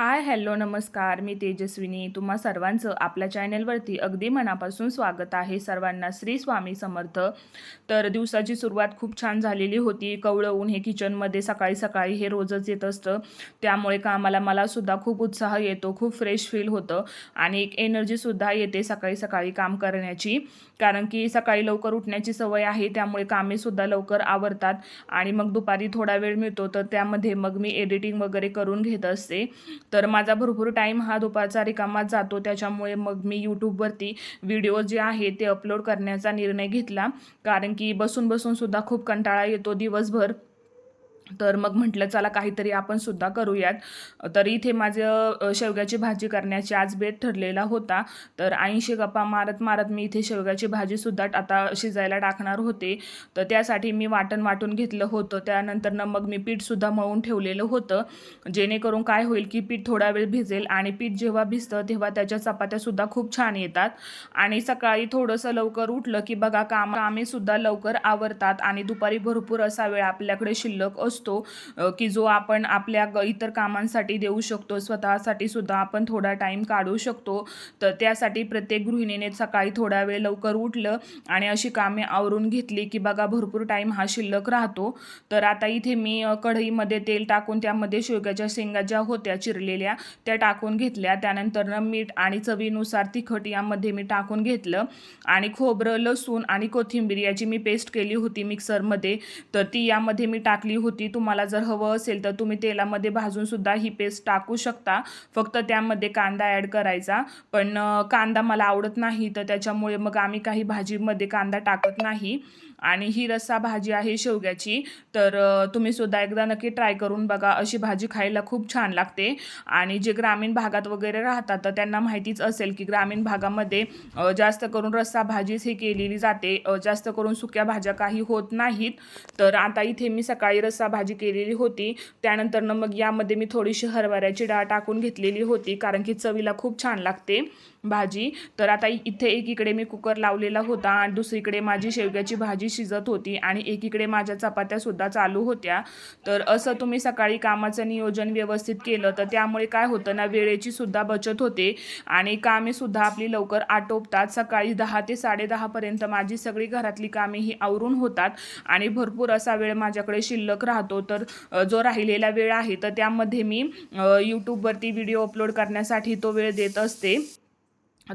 Hi hello नमस्कार. मी तेजस्विनी. तुम्हा सर्वांचं आपल्या चॅनलवरती अगदी मनापासून स्वागत आहे. सर्वांना श्री स्वामी समर्थ. तर दिवसाची सुरुवात खूप छान झालेली होती. कवळं ऊन हे किचनमध्ये सकाळी सकाळी हे रोजच येत असतं. त्यामुळे कामाला मला सुद्धा खूप उत्साह येतो खूप फ्रेश फील होतं आणि एक एनर्जीसुद्धा येते सकाळी सकाळी काम करण्याची. कारण की सकाळी लवकर उठण्याची सवय आहे त्यामुळे कामेसुद्धा लवकर आवरतात आणि मग दुपारी थोडा वेळ मिळतो तर त्यामध्ये मग मी एडिटिंग वगैरे करून घेत असते. तर माझा भरपूर टाईम हा दुपारचा रिकामात जातो. त्याच्यामुळे मग मी यूट्यूबवरती व्हिडिओ जे आहे ते अपलोड करण्याचा निर्णय घेतला. कारण की बसून बसून सुद्धा खूप कंटाळा येतो दिवसभर. तर मग म्हटलं चला काहीतरी आपण सुद्धा करूयात. तर इथे माझं शेवग्याची भाजी करण्याची आज बेत ठरलेला होता. तर ऐंशी गप्पा मारत मारत मी इथे शेवग्याची भाजीसुद्धा आता शिजायला टाकणार होते. तर त्यासाठी मी वाटण वाटून घेतलं होतं. त्यानंतरनं मग मी पीठसुद्धा मळून ठेवलेलं होतं. जेणेकरून काय होईल की पीठ थोडा वेळ भिजेल आणि पीठ जेव्हा भिजतं तेव्हा त्याच्या चपात्यासुद्धा खूप छान येतात. आणि सकाळी थोडंसं लवकर उठलं की बघा काम कामेसुद्धा लवकर आवरतात आणि दुपारी भरपूर असा वेळ आपल्याकडे शिल्लक असतो. असतो की जो आपण आपल्या इतर कामांसाठी देऊ शकतो स्वतःसाठी सुद्धा आपण थोडा टाईम काढू शकतो. तर त्यासाठी प्रत्येक गृहिणीने सकाळी थोडा वेळ लवकर उठलं आणि अशी कामे आवरून घेतली की बघा भरपूर टाईम हा शिल्लक राहतो. तर आता इथे मी कढईमध्ये तेल टाकून त्यामध्ये शेवग्याच्या शेंगा ज्या होत्या चिरलेल्या त्या टाकून घेतल्या. त्यानंतर मीठ आणि चवीनुसार तिखट यामध्ये मी टाकून घेतलं आणि खोबरं लसूण आणि कोथिंबीर याची मी पेस्ट केली होती मिक्सरमध्ये तर ती यामध्ये मी टाकली होती. तुम्हाला जर हवं असेल तर तुम्ही तेलामध्ये भाजून सुद्धा ही पेस्ट टाकू शकता. फक्त त्यामध्ये कांदा ॲड करायचा. पण कांदा मला आवडत नाही तर त्याच्यामुळे मग आम्ही काही भाजीमध्ये कांदा टाकत नाही. आणि ही रस्सा भाजी आहे शेवग्याची. तर तुम्ही सुद्धा एकदा नक्की ट्राय करून बघा. अशी भाजी खायला खूप छान लागते. आणि जे ग्रामीण भागात वगैरे राहतात तर त्यांना माहितीच असेल की ग्रामीण भागामध्ये जास्त करून रस्सा भाजीच ही केलेली जाते. जास्त करून सुक्या भाज्या काही होत नाहीत. तर आता इथे मी सकाळी रस्सा भाजी केलेली होती. त्यानंतरनं मग यामध्ये मी थोडीशी हरभऱ्याची डाळ टाकून घेतलेली होती कारण की चवीला खूप छान लागते भाजी. तर आता इथे एकीकडे मी कुकर लावलेला होता आणि दुसरीकडे माझी शेवग्याची भाजी शिजत होती आणि एकीकडे माझ्या चपात्यासुद्धा चालू होत्या. तर असं तुम्ही सकाळी कामाचं नियोजन व्यवस्थित केलं तर त्यामुळे काय होतं ना वेळेची सुद्धा बचत होते आणि कामे सुद्धा आपली लवकर आटोपतात. सकाळी दहा ते साडेदहापर्यंत माझी सगळी घरातली कामे ही आवरून होतात आणि भरपूर असा वेळ माझ्याकडे शिल्लक राहतो. तर जो राहिलेला वेळ आहे तर त्यामध्ये मी यूट्यूबवरती व्हिडिओ अपलोड करण्यासाठी तो वेळ देत असते.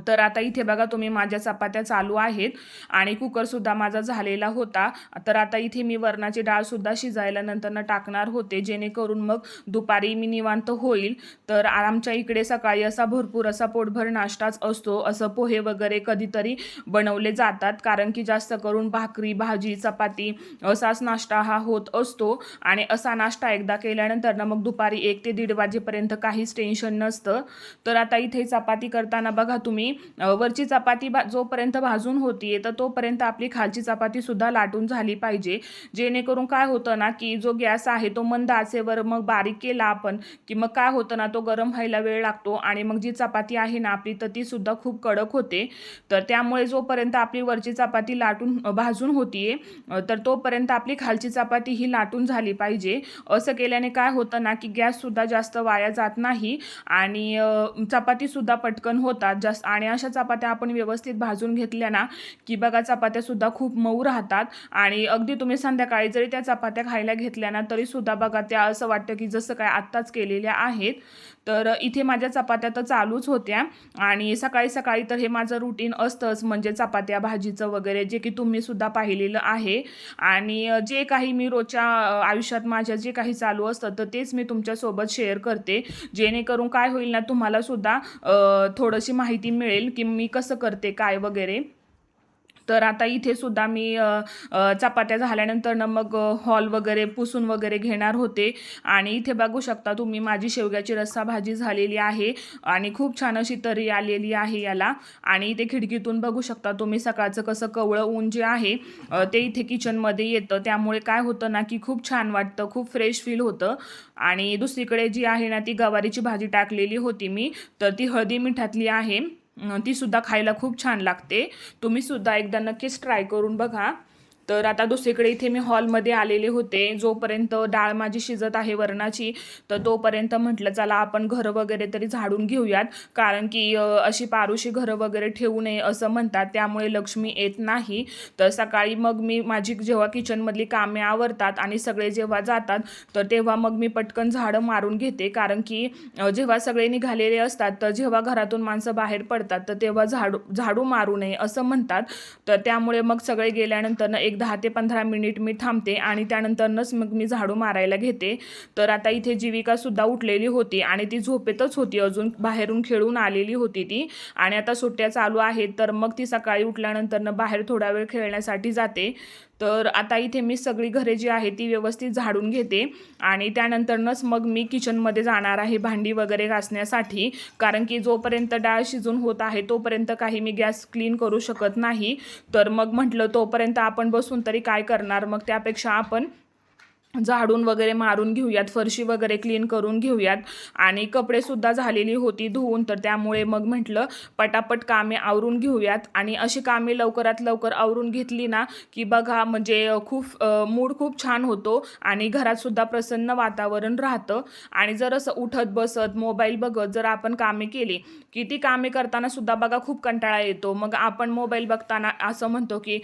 तर आता इथे बघा तुम्ही माझ्या चपात्या चालू आहेत आणि कुकरसुद्धा माझा झालेला होता. तर आता इथे मी वरणाची डाळसुद्धा शिजायला नंतरनं टाकणार होते जेणेकरून मग दुपारी मी निवांत होईल. तर आमच्या इकडे सकाळी असा भरपूर असा पोटभर नाश्ताच असतो. असं पोहे वगैरे कधीतरी बनवले जातात कारण की जास्त करून भाकरी भाजी चपाती असाच नाश्ता हा होत असतो. आणि असा नाश्ता एकदा केल्यानंतर ना मग दुपारी एक ते दीड वाजेपर्यंत काहीच टेन्शन नसतं. तर आता इथे चपाती करताना बघा तुम्ही अ, वरची चपाती भा जोपर्यंत भाजून होतीये तर तोपर्यंत आपली खालची चपाती सुद्धा लाटून झाली पाहिजे. जेणेकरून काय होतं ना की जो गॅस आहे तो मंद आचेवर मग बारीक केला आपण की मग काय होतं ना तो गरम व्हायला वेळ लागतो आणि मग जी चपाती आहे ना आपली तर ती सुद्धा खूप कडक होते. तर त्यामुळे जोपर्यंत आपली वरची चपाती लाटून भाजून होतीये तर तोपर्यंत आपली खालची चपाती ही लाटून झाली पाहिजे. असं केल्याने काय होतं ना की गॅससुद्धा जास्त वाया जात नाही आणि चपातीसुद्धा पटकन होतात जास्त आणि अशा चपात्या आपण व्यवस्थित भाजून घेतल्या ना की बघा चपात्यासुद्धा खूप मऊ राहतात. आणि अगदी तुम्ही संध्याकाळी जरी त्या चपात्या खायला घेतल्या ना तरीसुद्धा बघा त्या असं वाटतं की जसं काय आत्ताच केलेल्या आहेत. तर इथे माझ्या चपात्या तर चालूच होत्या. आणि सकाळी सकाळी तर हे माझं रुटीन असतंच म्हणजे चपात्या भाजीचं वगैरे जे की तुम्हीसुद्धा पाहिलेलं आहे. आणि जे काही मी रोजच्या आयुष्यात माझ्या जे काही चालू असतं तर तेच मी तुमच्यासोबत शेअर करते. जेणेकरून काय होईल ना तुम्हालासुद्धा थोडीशी माहिती मिळ मिळेल की मी कसं करते काय वगैरे. तर आता इथे सुद्धा मी चपात्या झाल्यानंतर ना मग हॉल वगैरे पुसून वगैरे घेणार होते. आणि इथे बघू शकता तुम्ही माझी शेवग्याची रस्सा भाजी झालेली आहे. आणि खूप छान अशी तरी आलेली आहे याला. आणि इथे खिडकीतून बघू शकता तुम्ही सकाळचं कसं कवळं ऊन जे आहे ते इथे किचनमध्ये येतं. त्यामुळे काय होतं ना की खूप छान वाटतं खूप फ्रेश फील होतं. आणि दुसरीकडे जी आहे ना ती गवारीची भाजी टाकलेली होती मी तर ती हळदी मिठातली आहे. तीसुद्धा ती सुद्धा खायला खूप छान लागते. तुम्ही सुद्धा एकदा नक्कीच ट्राय करून बघा. तर आता दुसरीकडे इथे मी हॉलमध्ये आलेले होते. जोपर्यंत डाळ माझी शिजत आहे वरणाची तर तोपर्यंत म्हटलं चला आपण घरं वगैरे तरी झाडून घेऊयात. कारण की अशी पारुशी घरं वगैरे ठेवू नये असं म्हणतात. त्यामुळे लक्ष्मी येत नाही. तर सकाळी मग मी माझी जेव्हा किचनमधली कामे आवरतात आणि सगळे जेव्हा जातात तर तेव्हा मग मी पटकन झाडं मारून घेते. कारण की जेव्हा सगळे निघालेले असतात तर जेव्हा घरातून माणसं बाहेर पडतात तर तेव्हा झाडू झाडू मारू नये असं म्हणतात. तर त्यामुळे मग सगळे गेल्यानंतर एक दहा ते पंधरा मिनिट मी थांबते आणि त्यानंतरनंच मग मी झाडू मारायला घेते. तर आता इथे जीविकासुद्धा उठलेली होती आणि ती झोपेतच होती. अजून बाहेरून खेळून आलेली होती ती. आणि आता सुट्ट्या चालू आहेत तर मग ती सकाळी उठल्यानंतरनं बाहेर थोडा वेळ खेळण्यासाठी जाते. तर आता इथे मी सगळी घरे जी आहे ती व्यवस्थित झाडून घेते. आणि त्यानंतरनंच मग मी किचनमध्ये जाणार आहे भांडी वगैरे घासण्यासाठी. कारण की जोपर्यंत डाळ शिजून होत आहे तोपर्यंत काही मी गॅस क्लीन करू शकत नाही. तर मग म्हटलं तोपर्यंत आपण बसून तरी काय करणार? मग त्यापेक्षा आपण झाडून वगैरे मारून घेऊयात फरशी वगैरे क्लीन करून घेऊयात. आणि कपडेसुद्धा झालेली होती धुवून तर त्यामुळे मग म्हटलं पटापट कामे आवरून घेऊयात. आणि अशी कामे लवकरात लवकर आवरून घेतली ना की बघा म्हणजे खूप मूड खूप छान होतो आणि घरातसुद्धा प्रसन्न वातावरण राहतं. आणि जर असं उठत बसत मोबाईल बघत जर आपण कामे केली की ती कामे करताना सुद्धा बघा खूप कंटाळा येतो. मग आपण मोबाईल बघताना असं म्हणतो की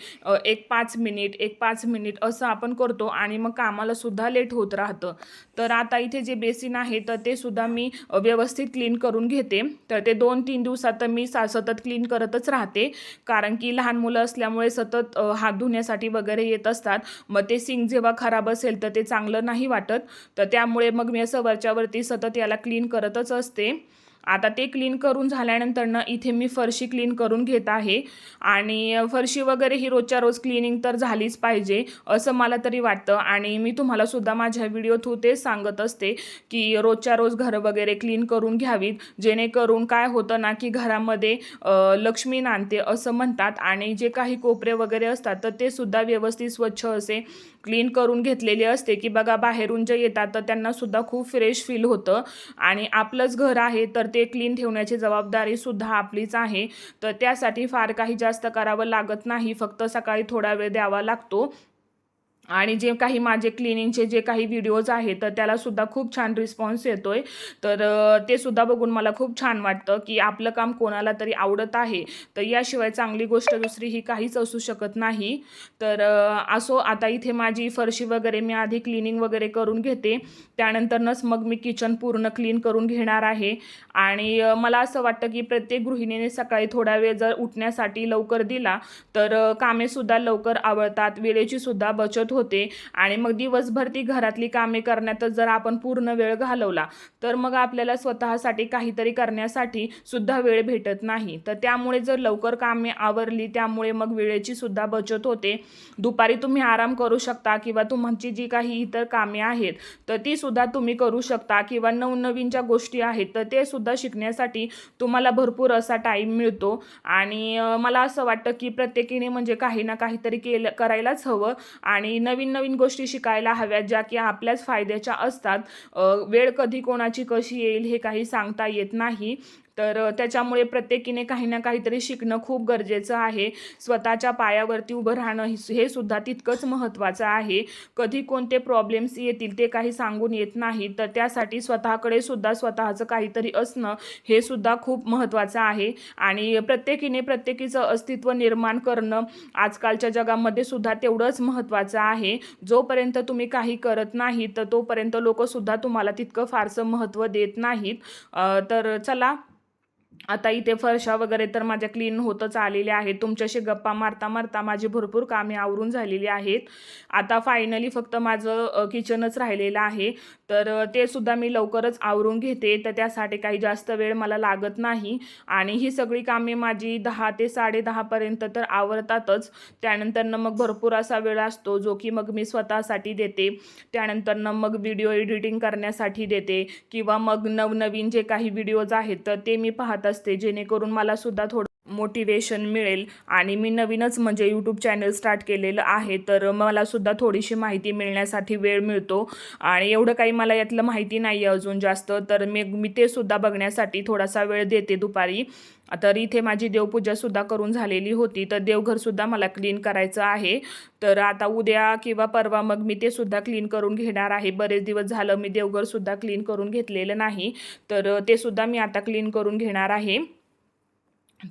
एक पाच मिनिट एक पाच मिनिट असं आपण करतो आणि मग कामाला सुद्धा लेट होत राहतं. तर आता इथे जे बेसिन आहे तर ते सुद्धा मी व्यवस्थित क्लीन करून घेते. तर ते दोन तीन दिवसात तर मी सा सतत क्लीन करतच राहते. कारण की लहान मुलं असल्यामुळे सतत हात धुण्यासाठी वगैरे येत असतात. मग ते सिंक जेव्हा खराब असेल तर ते चांगलं नाही वाटत. तर त्यामुळे मग मी असं वरच्यावरती सतत याला क्लीन करतच असते. आता ते क्लीन करून झाल्यानंतर ना इथे मी फरशी क्लीन करून घेत आहे. आणि फरशी वगैरे ही रोजच्या रोज क्लिनिंग तर झालीच पाहिजे असं मला तरी वाटतं. आणि मी तुम्हाला सुद्धा माझ्या व्हिडिओ थ्रू तेच सांगत असते की रोजच्या रोज घरं वगैरे क्लीन करून घ्यावीत जेणेकरून काय होतं ना की घरामध्ये लक्ष्मी नांदते असं म्हणतात. आणि जे काही कोपरे वगैरे असतात तर ते सुद्धा व्यवस्थित स्वच्छ असे क्लीन करून घेतलेली असते की बघा बाहेरून जे येतात तर त्यांना सुद्धा खूप फ्रेश फील होतं. आणि आपलंच घर आहे तर ते क्लीन ठेवण्याची जबाबदारी सुद्धा आपलीच आहे. तर त्यासाठी फार काही जास्त करावं लागत नाही. फक्त सकाळी थोडा वेळ द्यावा लागतो. आणि जे काही माझे क्लिनिंगचे जे काही व्हिडिओज आहेत तर त्यालासुद्धा खूप छान रिस्पॉन्स येतो आहे तर ते सुद्धा बघून मला खूप छान वाटतं की आपलं काम कोणाला तरी आवडत आहे तर याशिवाय चांगली गोष्ट दुसरी ही काहीच असू शकत नाही. तर असो आता इथे माझी फरशी वगैरे मी आधी क्लिनिंग वगैरे करून घेते. त्यानंतरनंच मग मी किचन पूर्ण क्लीन करून घेणार आहे. आणि मला असं वाटतं की प्रत्येक गृहिणीने सकाळी थोडा वेळ जर उठण्यासाठी लवकर दिला तर कामेसुद्धा लवकर आवडतात. वेळेचीसुद्धा बचत होते. होते. आणि मग दिवसभर ती घरातली कामे करण्यातच जर आपण पूर्ण वेळ घालवला तर मग आपल्याला स्वतःसाठी काहीतरी करण्यासाठी सुद्धा वेळ भेटत नाही. तर त्यामुळे जर लवकर कामे आवरली त्यामुळे मग वेळेची सुद्धा बचत होते. दुपारी तुम्ही आराम करू शकता किंवा तुमची जी काही इतर कामे आहेत तर ती सुद्धा तुम्ही करू शकता किंवा नवनवीन ज्या गोष्टी आहेत तर ते सुद्धा शिकण्यासाठी तुम्हाला भरपूर असा टाईम मिळतो. आणि मला असं वाटतं की प्रत्येकीने म्हणजे काही ना काहीतरी केलं करायलाच हवं. आणि नवीन नवीन गोष्टी शिकायला हव्यात ज्या की आपल्याच फायद्याच्या असतात. वेळ कधी कोणाची कशी येईल हे काही सांगता येत नाही. तर त्याच्यामुळे प्रत्येकीने काही ना काहीतरी शिकणं खूप गरजेचं आहे. स्वतःच्या पायावरती उभं राहणं हे सुद्धा तितकंच महत्त्वाचं आहे. कधी कोणते प्रॉब्लेम्स येतील ते काही सांगून येत नाही तर त्यासाठी स्वतःकडे सुद्धा स्वतःचं काहीतरी असणं हे सुद्धा खूप महत्त्वाचं आहे. आणि प्रत्येकीने प्रत्येकीचं अस्तित्व निर्माण करणं आजकालच्या जगामध्ये सुद्धा तेवढंच महत्त्वाचं आहे. जोपर्यंत तुम्ही काही करत नाही तर तोपर्यंत लोकसुद्धा तुम्हाला तितकं फारसं महत्त्व देत नाहीत. तर चला आता इथे फरशा वगैरे तर माझ्या क्लीन होतच आलेल्या आहेत. तुमच्याशी गप्पा मारता मारता माझी भरपूर कामे आवरून झालेली आहेत. आता फायनली फक्त माझं किचनच राहिलेलं आहे. तर ते सुद्धा मी लवकरच आवरून घेते. तर त्यासाठी काही जास्त वेळ मला लागत नाही. आणि ही सगळी कामे माझी दहा ते साडेदहापर्यंत तर आवरतातच. त्यानंतरनं मग भरपूर असा वेळ असतो जो की मग मी स्वतःसाठी देते. त्यानंतरनं मग व्हिडिओ एडिटिंग करण्यासाठी देते. किंवा मग नवनवीन जे काही व्हिडिओज आहेत तर ते मी पाहतात असते जेणेकरून मला सुद्धा थोडं मोटिवेशन मिळेल. आणि मी नवीनच म्हणजे यूट्यूब चॅनल स्टार्ट केलेलं आहे. तर मलासुद्धा थोडीशी माहिती मिळण्यासाठी वेळ मिळतो. आणि एवढं काही मला यातलं माहिती नाही आहे अजून जास्त. तर मी मी ते सुद्धा बघण्यासाठी थोडासा वेळ देते दुपारी. तर इथे माझी देवपूजासुद्धा करून झालेली होती. तर देवघरसुद्धा मला क्लीन करायचं आहे. तर आता उद्या किंवा परवा मग मी ते सुद्धा क्लीन करून घेणार आहे. बरेच दिवस झालं मी देवघरसुद्धा क्लीन करून घेतलेलं नाही. तर ते सुद्धा मी आता क्लीन करून घेणार आहे.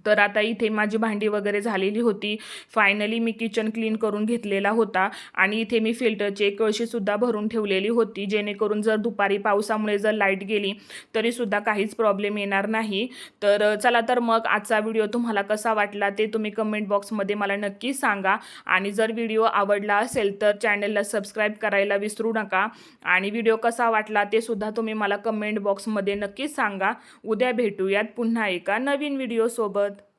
तर आता इथे माझी भांडी वगैरे झालेली होती. फायनली मी किचन क्लीन करून घेतलेला होता. आणि इथे मी फिल्टरची कळशीसुद्धा भरून ठेवलेली होती. जेणेकरून जर दुपारी पावसामुळे जर लाइट गेली तरीसुद्धा काहीच प्रॉब्लेम येणार नाही. तर चला तर मग आजचा व्हिडिओ तुम्हाला कसा वाटला ते तुम्ही कमेंट बॉक्समध्ये मला नक्की सांगा. आणि जर व्हिडिओ आवडला असेल तर चॅनलला सबस्क्राईब करायला विसरू नका. आणि व्हिडिओ कसा वाटला ते सुद्धा तुम्ही मला कमेंट बॉक्समध्ये नक्की सांगा. उद्या भेटूयात पुन्हा एका नवीन व्हिडिओसोबत सोबत